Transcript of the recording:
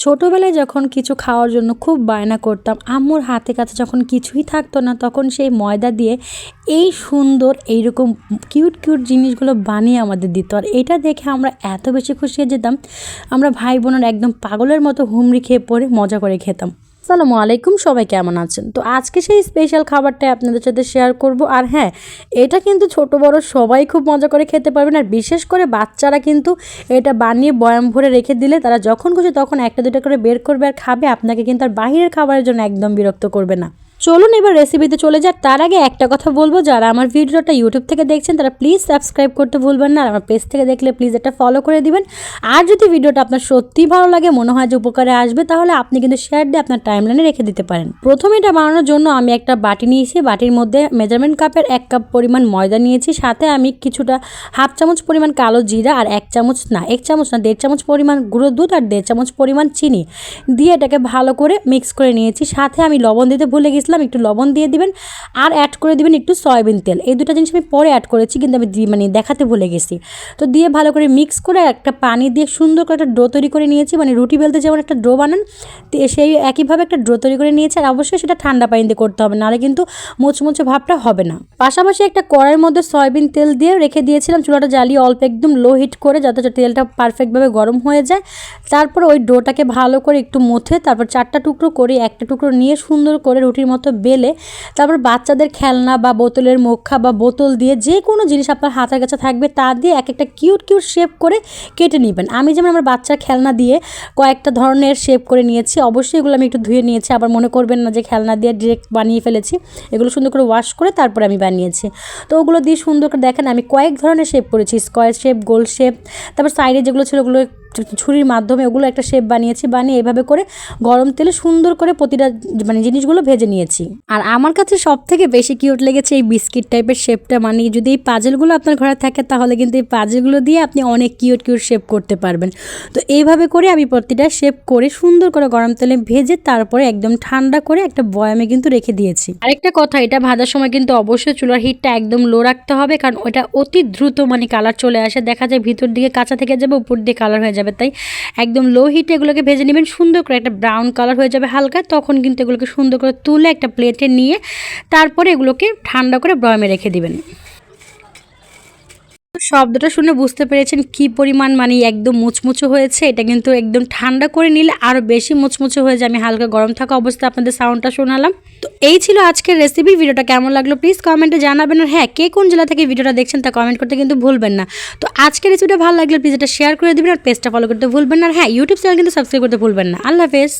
ছোটোবেলায় যখন কিছু খাওয়ার জন্য খুব বায়না করতাম, আম্মুর হাতে কাছে যখন কিছুই থাকতো না, তখন সেই ময়দা দিয়ে এই সুন্দর, এইরকম কিউট কিউট জিনিসগুলো বানিয়ে আমাদের দিত। আর এটা দেখে আমরা এত বেশি খুশি হয়ে যেতাম, আমরা ভাই বোনের একদম পাগলের মতো হুমড়ি খেয়ে পড়ে মজা করে খেতাম। আসসালামু আলাইকুম, সবাই কেমন আছেন? তো আজকে সেই স্পেশাল খাবারটাই আপনাদের সাথে শেয়ার করব। আর হ্যাঁ এটা কিন্তু ছোট, বড় সবাই খুব মজা করে খেতে পারবেন। আর বিশেষ করে বাচ্চারা কিন্তু এটা বানিয়ে বয়াম ভরে রেখে দিলে তারা যখন খুশি তখন একটা দুটা করে বের করবে আর খাবে। আপনাকে কিন্তু আর বাহিরের খাবারের জন্য একদম বিরক্ত করবে না। চলুন এবার রেসিপিতে চলে যাক। তার আগে একটা কথা বলব, যারা আমার ভিডিওটা ইউটিউব থেকে দেখছেন, তারা প্লিজ সাবস্ক্রাইব করতে ভুলবেন না, আর আমার পেজ থেকে দেখলে প্লিজ এটা ফলো করে দিবেন। আর যদি ভিডিওটা আপনার সত্যিই ভালো লাগে, মনে হয় যে উপকারে আসবে, তাহলে আপনি কিন্তু শেয়ার দিয়ে আপনার টাইমলাইনে রেখে দিতে পারেন। প্রথমে এটা বানানোর জন্য আমি একটা বাটি নিয়েছি। বাটির মধ্যে মেজারমেন্ট কাপের এক কাপ পরিমাণ ময়দা নিয়েছি। সাথে আমি কিছুটা হাফ চামচ পরিমাণ কালো জিরা আর এক চামচ, না, এক চামচ না, দেড় চামচ পরিমাণ গুঁড়ো দুধ আর দেড় চামচ পরিমাণ চিনি দিয়ে এটাকে ভালো করে মিক্স করে নিয়েছি। সাথে আমি লবণ দিতে ভুলে গেছিলাম একটু লবণ দিয়ে দিবেন আর অ্যাড করে দিবেন একটু সয়াবিন তেল। এই দুটো জিনিস আমি পরে অ্যাড করেছি, কিন্তু আমি মানে দেখাতে ভুলে গেছি। তো দিয়ে ভালো করে মিক্স করে একটা পানি দিয়ে সুন্দর করে একটা ড্রো তৈরি করে নিয়েছি মানে রুটি বেলতে যেমন একটা ড্রো বানান সেই একইভাবে একটা ড্রো তৈরি করে নিয়েছি, আর অবশ্যই সেটা ঠান্ডা পানি দিয়ে করতে হবে, নাহলে কিন্তু মুচমুচে ভাবটা হবে না। পাশাপাশি একটা কড়াইয়ের মধ্যে সয়াবিন তেল দিয়ে রেখে দিয়েছিলাম, চুলাটা জ্বালিয়ে অল্প একদম লো হিট করে, যাতে তেলটা পারফেক্টভাবে গরম হয়ে যায়। তারপর ওই ডোটাকে ভালো করে একটু মথে, তারপর চারটা টুকরো করে একটা টুকরো নিয়ে সুন্দর করে রুটির মতো বেলে তারপর বাচ্চাদের খেলনা বা বোতলের মুখা বা বোতল দিয়ে যে কোনো জিনিস আপনার হাতের কাছে থাকবে তা দিয়ে এক একটা কিউট কিউট শেপ করে কেটে নেবেন। আমি যেমন আমার বাচ্চার খেলনা দিয়ে কয়েকটা ধরনের শেপ করে নিয়েছি, অবশ্যই এগুলো আমি একটু ধুয়ে নিয়েছি, আবার মনে করবেন না যে খেলনা দিয়ে ডিরেক্ট বানিয়ে ফেলেছি। এগুলো সুন্দর করে ওয়াশ করে তারপরে আমি বানিয়েছি। তো ওগুলো দিয়ে সুন্দর করে দেখেন, আমি কয়েক ধরনের শেপ করেছি স্কোয়ার শেপ গোল শেপ তারপর সাইডে যেগুলো ছিল ওগুলো ছুরির মাধ্যমে ওগুলো একটা শেপ বানিয়েছি, বানিয়ে এভাবে করে গরম তেলে সুন্দর করে প্রতিটা মানে জিনিসগুলো ভেজে নিয়েছি। আর আমার কাছে সব থেকে বেশি কিউট লেগেছে এই বিস্কিট টাইপের শেপটা মানে যদি এই পাজেলগুলো আপনার ঘরে থাকে, তাহলে কিন্তু এই পাজেলগুলো দিয়ে আপনি অনেক কিউট কিউট শেপ করতে পারবেন। তো এইভাবে করে আমি প্রতিটা শেপ করে সুন্দর করে গরম তেলে ভেজে তারপরে একদম ঠান্ডা করে একটা বয়ামে কিন্তু রেখে দিয়েছি। আরেকটা কথা, এটা ভাজার সময় কিন্তু অবশ্যই চুলার হিটটা একদম লো রাখতে হবে, কারণ ওটা অতি দ্রুত মানে কালার চলে আসে। দেখা যায় ভিতর দিকে কাঁচা থেকে যাবে, উপর দিয়ে কালার হয়ে যাবে। তাই একদম লো হিটে এগুলোকে ভেজে নেবেন, সুন্দর করে একটা ব্রাউন কালার হয়ে যাবে হালকা, তখন কিন্তু এগুলোকে সুন্দর করে তুলে একটা প্লেটে নিয়ে তারপরে এগুলোকে ঠান্ডা করে ব্রয়মে রেখে দিবেন। শব্দটা শুনে বুঝতে পেরেছেন কি পরিমাণ মানে একদম মুচমুচো হয়েছে। এটা কিন্তু একদম ঠান্ডা করে নিলে আরও বেশি মুচমুচো হয়ে যায়। আমি হালকা গরম থাকা অবস্থায় আপনাদের সাউন্ডটা শোনালাম। তো এই ছিল আজকের রেসিপি ভিডিওটা। কেমন লাগল প্লিজ কমেন্টে জানাবেন। আর হ্যাঁ কে কোন জেলা থেকে ভিডিওটা দেখছেন তা কমেন্ট করতে কিন্তু ভুলবেন না। তো আজকের রেসিপিটা ভালো লাগলে প্লিজ এটা শেয়ার করে দেবেন আর পেজটা ফলো করতে ভুলবেন না। আর হ্যাঁ ইউটিউব চ্যানেল কিন্তু সাবস্ক্রাইব করতে ভুলবেন না। আল্লাহ হাফেজ।